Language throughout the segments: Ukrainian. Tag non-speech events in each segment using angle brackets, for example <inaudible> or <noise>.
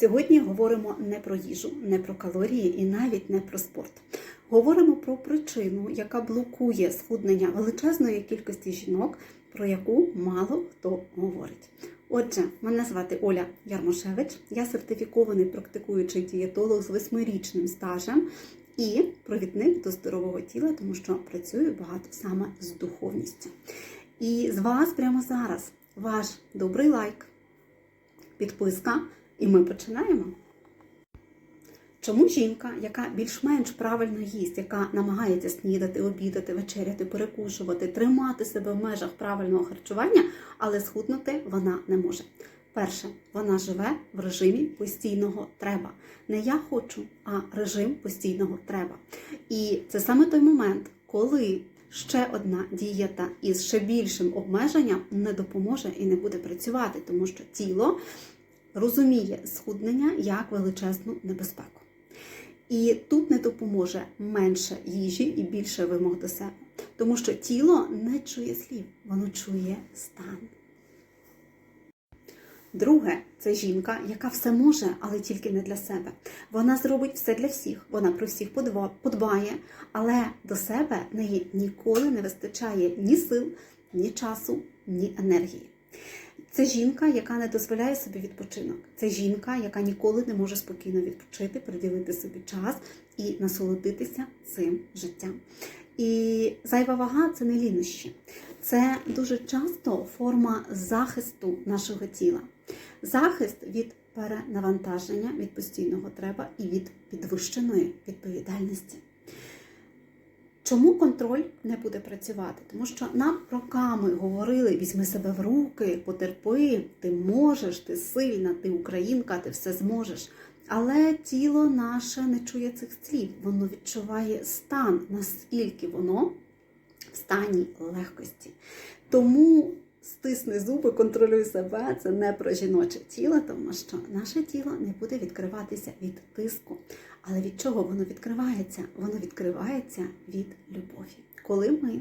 Сьогодні говоримо не про їжу, не про калорії і навіть не про спорт. Говоримо про причину, яка блокує схуднення величезної кількості жінок, про яку мало хто говорить. Отже, мене звати Оля Ярмошевич, я сертифікований практикуючий дієтолог з восьмирічним стажем і провідник до здорового тіла, тому що працюю багато саме з духовністю. І з вас прямо зараз ваш добрий лайк, підписка, і ми починаємо. Чому жінка, яка більш-менш правильно їсть, яка намагається снідати, обідати, вечеряти, перекушувати, тримати себе в межах правильного харчування, але схуднути вона не може? Перше, вона живе в режимі постійного треба. Не я хочу, а режим постійного треба. І це саме той момент, коли ще одна дієта із ще більшим обмеженням не допоможе і не буде працювати, тому що тіло розуміє схуднення як величезну небезпеку. І тут не допоможе менше їжі і більше вимог до себе, тому що тіло не чує слів, воно чує стан. Друге, це жінка, яка все може, але тільки не для себе. Вона зробить все для всіх, вона про всіх подбає, але до себе неї ніколи не вистачає ні сил, ні часу, ні енергії. Це жінка, яка не дозволяє собі відпочинок. Це жінка, яка ніколи не може спокійно відпочити, приділити собі час і насолодитися цим життям. І зайва вага це не лінощі. Це дуже часто форма захисту нашого тіла. Захист від перенавантаження, від постійного треба і від підвищеної відповідальності. Чому контроль не буде працювати? Тому що нам роками говорили: візьми себе в руки, потерпи, ти можеш, ти сильна, ти українка, ти все зможеш. Але тіло наше не чує цих слів, воно відчуває стан, наскільки воно в стані легкості. Тому стисни зуби, контролюй себе. Це не про жіноче тіло, тому що наше тіло не буде відкриватися від тиску. Але від чого воно відкривається? Воно відкривається від любові. Коли ми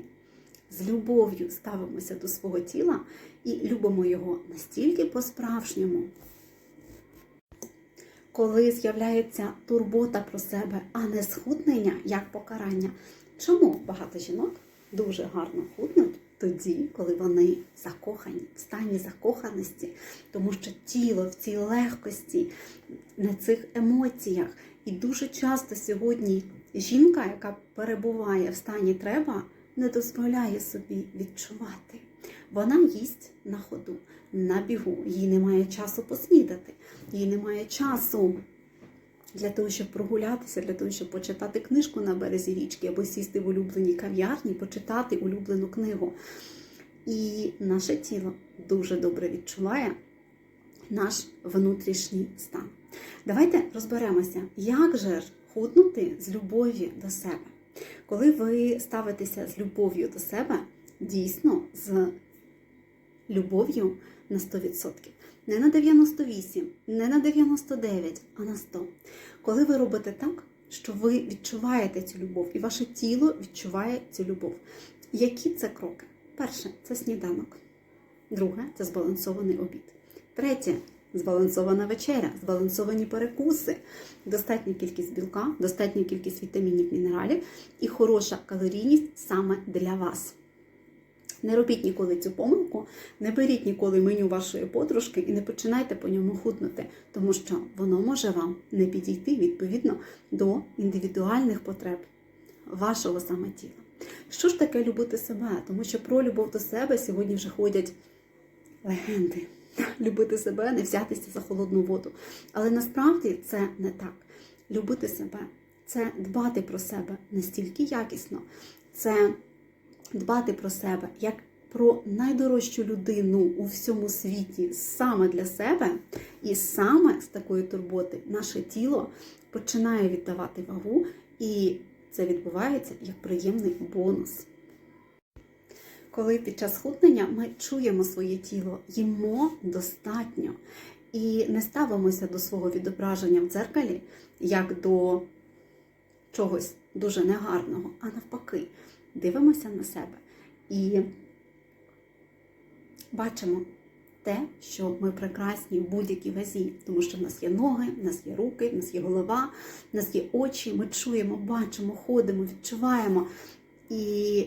з любов'ю ставимося до свого тіла і любимо його настільки по-справжньому, коли з'являється турбота про себе, а не схуднення як покарання. Чому багато жінок дуже гарно худнуть тоді, коли вони закохані, в стані закоханості, тому що тіло в цій легкості, на цих емоціях. І дуже часто сьогодні жінка, яка перебуває в стані треба, не дозволяє собі відчувати. Вона їсть на ходу, на бігу, їй немає часу поснідати, їй немає часу для того, щоб прогулятися, для того, щоб почитати книжку на березі річки або сісти в улюбленій кав'ярні, почитати улюблену книгу. І наше тіло дуже добре відчуває наш внутрішній стан. Давайте розберемося, як же худнути з любов'ю до себе. Коли ви ставитеся з любов'ю до себе, дійсно з любов'ю на 100%. Не на 98, не на 99, а на 100. Коли ви робите так, що ви відчуваєте цю любов, і ваше тіло відчуває цю любов. Які це кроки? Перше це сніданок. Друге це збалансований обід. Третє збалансована вечеря, збалансовані перекуси, достатня кількість білка, достатня кількість вітамінів, мінералів і хороша калорійність саме для вас. Не робіть ніколи цю помилку, не беріть ніколи меню вашої подружки і не починайте по ньому худнути, тому що воно може вам не підійти відповідно до індивідуальних потреб вашого саме тіла. Що ж таке любити себе? Тому що про любов до себе сьогодні вже ходять легенди. <clears throat> Любити себе, не взятися за холодну воду. Але насправді це не так. Любити себе це дбати про себе настільки якісно, це дбати про себе як про найдорожчу людину у всьому світі саме для себе, і саме з такої турботи наше тіло починає віддавати вагу, і це відбувається як приємний бонус. Коли під час худнення ми чуємо своє тіло, їмо достатньо і не ставимося до свого відображення в дзеркалі як до чогось дуже негарного, а навпаки, дивимося на себе і бачимо те, що ми прекрасні в будь-якій вазі, тому що в нас є ноги, в нас є руки, в нас є голова, в нас є очі. Ми чуємо, бачимо, ходимо, відчуваємо і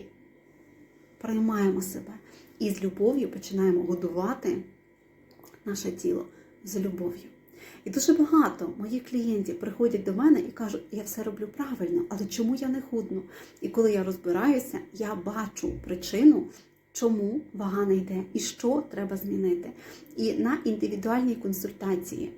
приймаємо себе. І з любов'ю починаємо годувати наше тіло з любов'ю. І дуже багато моїх клієнтів приходять до мене і кажуть, я все роблю правильно, але чому я не худну? І коли я розбираюся, я бачу причину, чому вага не йде і що треба змінити. І на індивідуальній консультації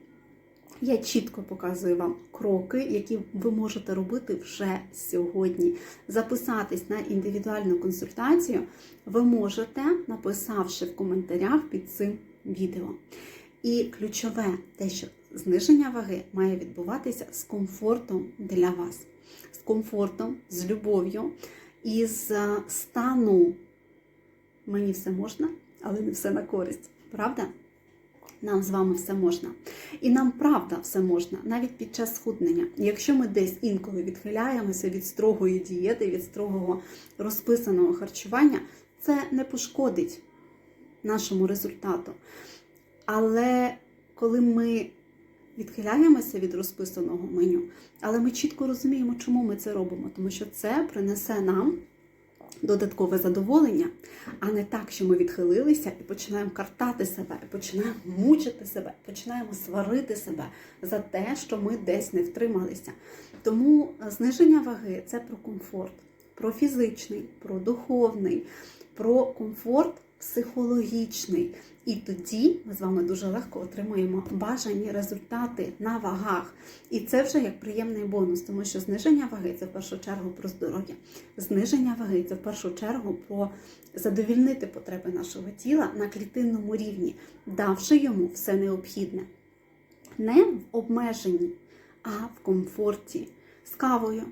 я чітко показую вам кроки, які ви можете робити вже сьогодні. Записатись на індивідуальну консультацію ви можете, написавши в коментарях під цим відео. І ключове те, що зниження ваги має відбуватися з комфортом для вас, з комфортом, з любов'ю і з е, стану мені все можна, але не все на користь. Правда? Нам з вами все можна. І нам правда все можна, навіть під час схуднення. Якщо ми десь інколи відхиляємося від строгої дієти, від строгого розписаного харчування, це не пошкодить нашому результату. Але коли ми відхиляємося від розписаного меню, але ми чітко розуміємо, чому ми це робимо, тому що це принесе нам додаткове задоволення, а не так, що ми відхилилися і починаємо картати себе, і починаємо мучити себе, починаємо сварити себе за те, що ми десь не втрималися. Тому зниження ваги це про комфорт, про фізичний, про духовний, про комфорт психологічний. І тоді ми з вами дуже легко отримуємо бажані результати на вагах. І це вже як приємний бонус, тому що зниження ваги це в першу чергу про здоров'я. Зниження ваги це в першу чергу про задовільнити потреби нашого тіла на клітинному рівні, давши йому все необхідне. Не в обмеженні, а в комфорті з кавою.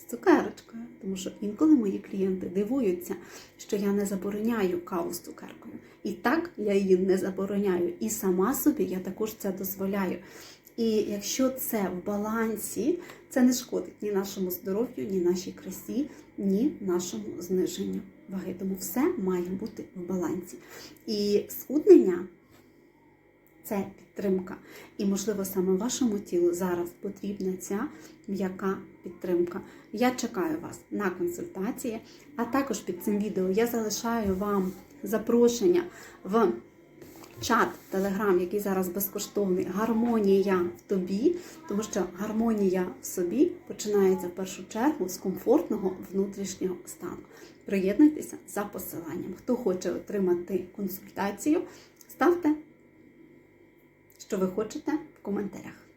З цукерочкою, тому що інколи мої клієнти дивуються, що я не забороняю каву з цукеркою. І так я її не забороняю. І сама собі я також це дозволяю. І якщо це в балансі, це не шкодить ні нашому здоров'ю, ні нашій красі, ні нашому зниженню ваги. Тому все має бути в балансі. І схуднення це підтримка. І, можливо, саме вашому тілу зараз потрібна ця м'яка підтримка. Я чекаю вас на консультації, а також під цим відео я залишаю вам запрошення в чат Телеграм, який зараз безкоштовний, гармонія в тобі, тому що гармонія в собі починається в першу чергу з комфортного внутрішнього стану. Приєднуйтеся за посиланням. Хто хоче отримати консультацію, ставте що ви хочете в коментарях.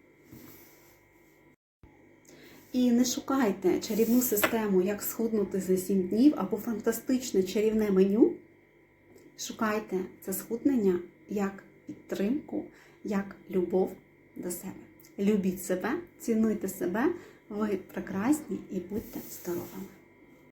І не шукайте чарівну систему, як схуднути за 7 днів або фантастичне чарівне меню. Шукайте це схуднення як підтримку, як любов до себе. Любіть себе, цінуйте себе, ви прекрасні і будьте здоровими!